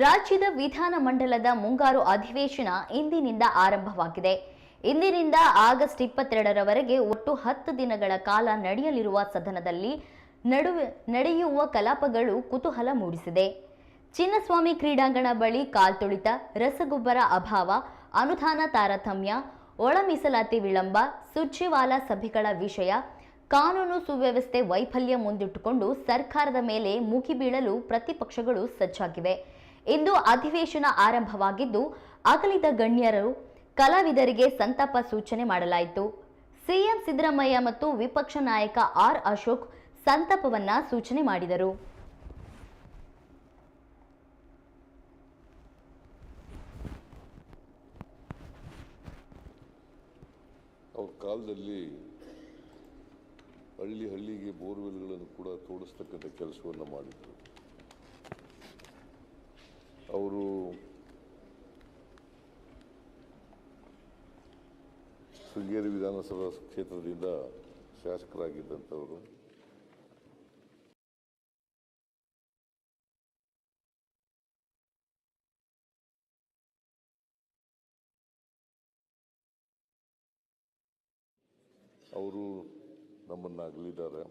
ರಾಜ್ಯದ ವಿಧಾನಮಂಡಲದ ಮುಂಗಾರು ಅಧಿವೇಶನ ಇಂದಿನಿಂದ ಆರಂಭವಾಗಿದೆ. ಇಂದಿನಿಂದ ಆಗಸ್ಟ್ ಇಪ್ಪತ್ತೆರಡರವರೆಗೆ ಒಟ್ಟು ಹತ್ತು ದಿನಗಳ ಕಾಲ ನಡೆಯಲಿರುವ ಸದನದಲ್ಲಿ ನಡುವೆ ನಡೆಯುವ ಕಲಾಪಗಳು ಕುತೂಹಲ ಮೂಡಿಸಿದೆ. ಚಿನ್ನಸ್ವಾಮಿ ಕ್ರೀಡಾಂಗಣ ಬಳಿ ಕಾಲ್ತುಳಿತ ರಸಗೊಬ್ಬರ ಅಭಾವ, ಅನುದಾನ ತಾರತಮ್ಯ, ಒಳ ಮೀಸಲಾತಿ ವಿಳಂಬ, ಸುರ್ಜೇವಾಲಾ ಸಭೆಗಳ ವಿಷಯ, ಕಾನೂನು ಸುವ್ಯವಸ್ಥೆ ವೈಫಲ್ಯ ಮುಂದಿಟ್ಟುಕೊಂಡು ಸರ್ಕಾರದ ಮೇಲೆ ಮುಗಿಬೀಳಲು ಪ್ರತಿಪಕ್ಷಗಳು ಸಜ್ಜಾಗಿವೆ. ಇಂದು ಅಧಿವೇಶನ ಆರಂಭವಾಗಿದ್ದು, ಅಗಲಿದ ಗಣ್ಯರು ಕಲಾವಿದರಿಗೆ ಸಂತಾಪ ಸೂಚನೆ ಮಾಡಲಾಯಿತು. ಸಿಎಂ ಸಿದ್ದರಾಮಯ್ಯ ಮತ್ತು ವಿಪಕ್ಷ ನಾಯಕ ಆರ್ ಅಶೋಕ್ ಸಂತಾಪವನ್ನ ಸೂಚನೆ ಮಾಡಿದರು. ಅವ್ರ ಕಾಲದಲ್ಲಿ ಹಳ್ಳಿ ಹಳ್ಳಿಗೆ ಬೋರ್ವೆಲ್ಗಳನ್ನು ಕೂಡ ತೋಡಿಸ್ತಕ್ಕಂಥ ಕೆಲಸವನ್ನು ಮಾಡಿದರು. ಅವರು ಶೃಂಗೇರಿ ವಿಧಾನಸಭಾ ಕ್ಷೇತ್ರದಿಂದ ಶಾಸಕರಾಗಿದ್ದಂಥವರು. ಅವರು ನಮ್ಮನ್ನು ಅಗಲಿದ್ದಾರೆ.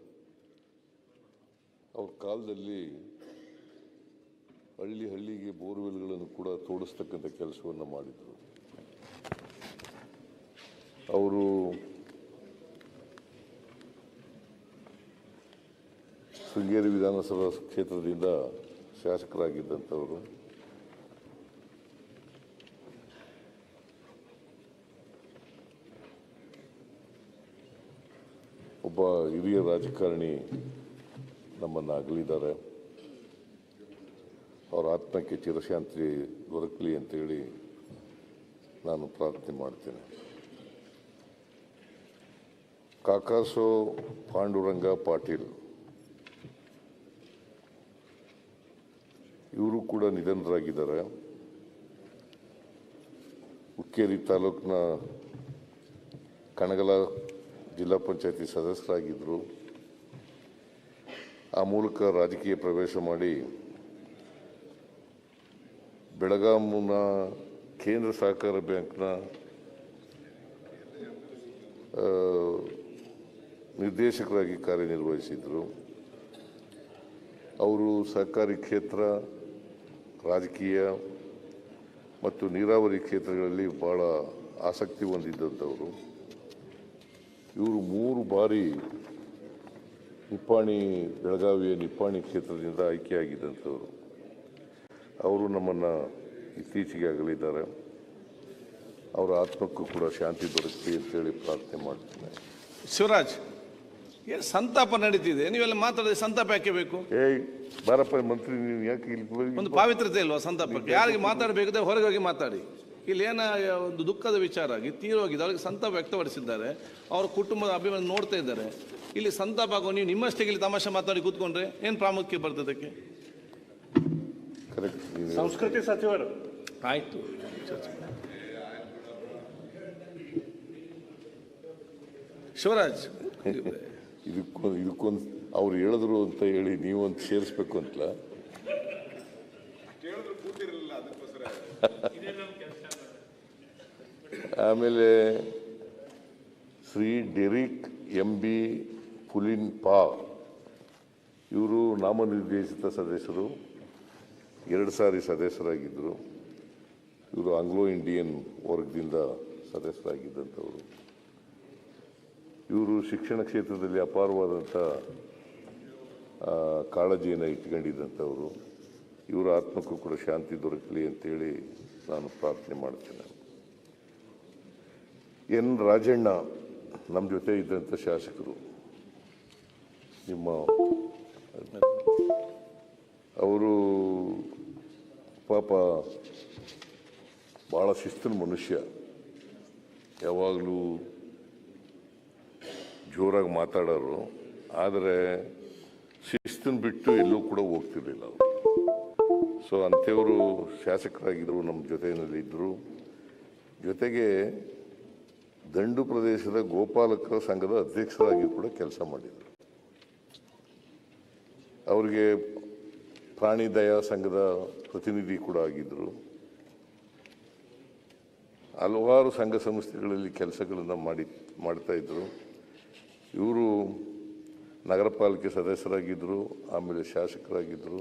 ಅವ್ರ ಕಾಲದಲ್ಲಿ ಹಳ್ಳಿ ಹಳ್ಳಿಗೆ ಬೋರ್ವೆಲ್ಗಳನ್ನು ಕೂಡ ತೋಡಿಸ್ತಕ್ಕಂಥ ಕೆಲಸವನ್ನು ಮಾಡಿದರು. ಅವರು ಶೃಂಗೇರಿ ವಿಧಾನಸಭಾ ಕ್ಷೇತ್ರದಿಂದ ಶಾಸಕರಾಗಿದ್ದಂಥವರು. ಒಬ್ಬ ಹಿರಿಯ ರಾಜಕಾರಣಿ ನಮ್ಮನ್ನು ಅಗಲಿದ್ದಾರೆ. ಅವರ ಆತ್ಮಕ್ಕೆ ಚಿರಶಾಂತಿ ದೊರಕಲಿ ಅಂತೇಳಿ ನಾನು ಪ್ರಾರ್ಥನೆ ಮಾಡ್ತೇನೆ. ಕಾಕಾಸೋ ಪಾಂಡುರಂಗ ಪಾಟೀಲ್ ಇವರು ಕೂಡ ನಿಧನರಾಗಿದ್ದಾರೆ. ಹುಕ್ಕೇರಿ ತಾಲೂಕಿನ ಕಣಗಲ ಜಿಲ್ಲಾ ಪಂಚಾಯತಿ ಸದಸ್ಯರಾಗಿದ್ದರು ಆ ಮೂಲಕ ರಾಜಕೀಯ ಪ್ರವೇಶ ಮಾಡಿ ಬೆಳಗಾಂನ ಕೇಂದ್ರ ಸಹಕಾರ ಬ್ಯಾಂಕ್ನ ನಿರ್ದೇಶಕರಾಗಿ ಕಾರ್ಯನಿರ್ವಹಿಸಿದರು. ಅವರು ಸಹಕಾರಿ ಕ್ಷೇತ್ರ, ರಾಜಕೀಯ ಮತ್ತು ನೀರಾವರಿ ಕ್ಷೇತ್ರಗಳಲ್ಲಿ ಭಾಳ ಆಸಕ್ತಿ ಹೊಂದಿದ್ದಂಥವರು. ಇವರು ಮೂರು ಬಾರಿ ನಿಪ್ಪಾಣಿ ಬೆಳಗಾವಿಯ ನಿಪ್ಪಾಣಿ ಕ್ಷೇತ್ರದಿಂದ ಆಯ್ಕೆಯಾಗಿದ್ದಂಥವರು. ಅವರು ನಮ್ಮನ್ನು ಇತ್ತೀಚೆಗೆ ಆಗಲಿದ್ದಾರೆ ಅವರ ಆತ್ಮಕ್ಕೂ ಕೂಡ ಶಾಂತಿ ದೊರಕಲಿ ಅಂತೇಳಿ ಪ್ರಾರ್ಥನೆ ಮಾಡ್ತೇನೆ. ಶಿವರಾಜ್ ಏನು ಸಂತಾಪ ನಡೀತಿದೆ. ನೀವೆಲ್ಲ ಮಾತಾಡಿದ್ರೆ ಸಂತಾಪ ಯಾಕೆ ಬೇಕು? ಏಯ್ ಬಾರಪ್ಪ ಮಂತ್ರಿ ನೀವು ಯಾಕೆ ಇಲ್ಲಿ ಹೋಗಿ- ಒಂದು ಪಾವಿತ್ರತೆ ಇಲ್ವಾ ಸಂತಾಪಕ್ಕೆ? ಯಾರಿಗೆ ಮಾತಾಡಬೇಕಿದ್ರೆ ಹೊರಗೆ ಹೋಗಿ ಮಾತಾಡಿ. ಇಲ್ಲಿ ಏನ ಒಂದು ದುಃಖದ ವಿಚಾರ ಆಗಿ ತೀರೋಗಿದೆ ಅವ್ರಿಗೆ ಸಂತಾಪ ವ್ಯಕ್ತಪಡಿಸಿದ್ದಾರೆ. ಅವ್ರ ಕುಟುಂಬದ ಅಭಿಮಾನ ನೋಡ್ತಾ ಇದ್ದಾರೆ. ಇಲ್ಲಿ ಸಂತಾಪ ಆಗೋ ನೀವು ನಿಮ್ಮಷ್ಟೇ ಇಲ್ಲಿ ತಮಾಷೆ ಮಾತಾಡಿ ಕೂತ್ಕೊಂಡ್ರೆ ಏನು ಪ್ರಾಮುಖ್ಯ ಬರ್ತದಕ್ಕೆ ಸಂಸ್ಕೃತಿ. ಸಚಿವರು. ಆಯಿತು. ಶಿವರಾಜ್ ಇದಕ್ಕೊಂದು ಇದಕ್ಕೊಂದು ಅವ್ರು ಹೇಳಿದ್ರು ಅಂತ ಹೇಳಿ ನೀವೊಂದು ಸೇರಿಸ್ಬೇಕು ಅಂತಲ್ಲ? ಆಮೇಲೆ Shri Derick M B Pulin ಪಾ ಇವರು ನಾಮನಿರ್ದೇಶಿತ ಸದಸ್ಯರು. ಎರಡು ಸಾರಿ ಸದಸ್ಯರಾಗಿದ್ದರು. ಇವರು ಆಂಗ್ಲೋ ಇಂಡಿಯನ್ ವರ್ಗದಿಂದ ಸದಸ್ಯರಾಗಿದ್ದಂಥವರು. ಇವರು ಶಿಕ್ಷಣ ಕ್ಷೇತ್ರದಲ್ಲಿ ಅಪಾರವಾದಂಥ ಕಾಳಜಿಯನ್ನು ಇಟ್ಕೊಂಡಿದ್ದಂಥವರು. ಇವರ ಆತ್ಮಕ್ಕೂ ಕೂಡ ಶಾಂತಿ ದೊರಕಲಿ ಅಂತೇಳಿ ನಾನು ಪ್ರಾರ್ಥನೆ ಮಾಡ್ತೇನೆ ಎನ್ ರಾಜಣ್ಣ ನಮ್ಮ ಜೊತೆ ಇದ್ದಂಥ ಶಾಸಕರು, ನಿಮ್ಮ, ಅವರು ಪಾಪ ಭಾಳ ಶಿಸ್ತಿನ ಮನುಷ್ಯ. ಯಾವಾಗಲೂ ಜೋರಾಗಿ ಮಾತಾಡೋರು. ಆದರೆ ಶಿಸ್ತನ್ನು ಬಿಟ್ಟು ಎಲ್ಲೂ ಕೂಡ ಹೋಗ್ತಿರ್ಲಿಲ್ಲ ಅವರು. ಸೊ ಅಂಥವರು ಶಾಸಕರಾಗಿದ್ದರು ನಮ್ಮ ಜೊತೆಯಲ್ಲಿ ಇದ್ದರು ಜೊತೆಗೆ ದಂಡು ಪ್ರದೇಶದ ಗೋಪಾಲಕರ ಸಂಘದ ಅಧ್ಯಕ್ಷರಾಗಿ ಕೂಡ ಕೆಲಸ ಮಾಡಿದರು. ಅವರಿಗೆ ಪ್ರಾಣಿ ದಯಾ ಸಂಘದ ಪ್ರತಿನಿಧಿ ಕೂಡ ಆಗಿದ್ದರು. ಹಲವಾರು ಸಂಘ ಸಂಸ್ಥೆಗಳಲ್ಲಿ ಕೆಲಸಗಳನ್ನು ಮಾಡಿ, ಮಾಡ್ತಾ ಇದ್ದರು. ಇವರು ನಗರ ಪಾಲಿಕೆ ಸದಸ್ಯರಾಗಿದ್ದರು, ಆಮೇಲೆ ಶಾಸಕರಾಗಿದ್ದರು.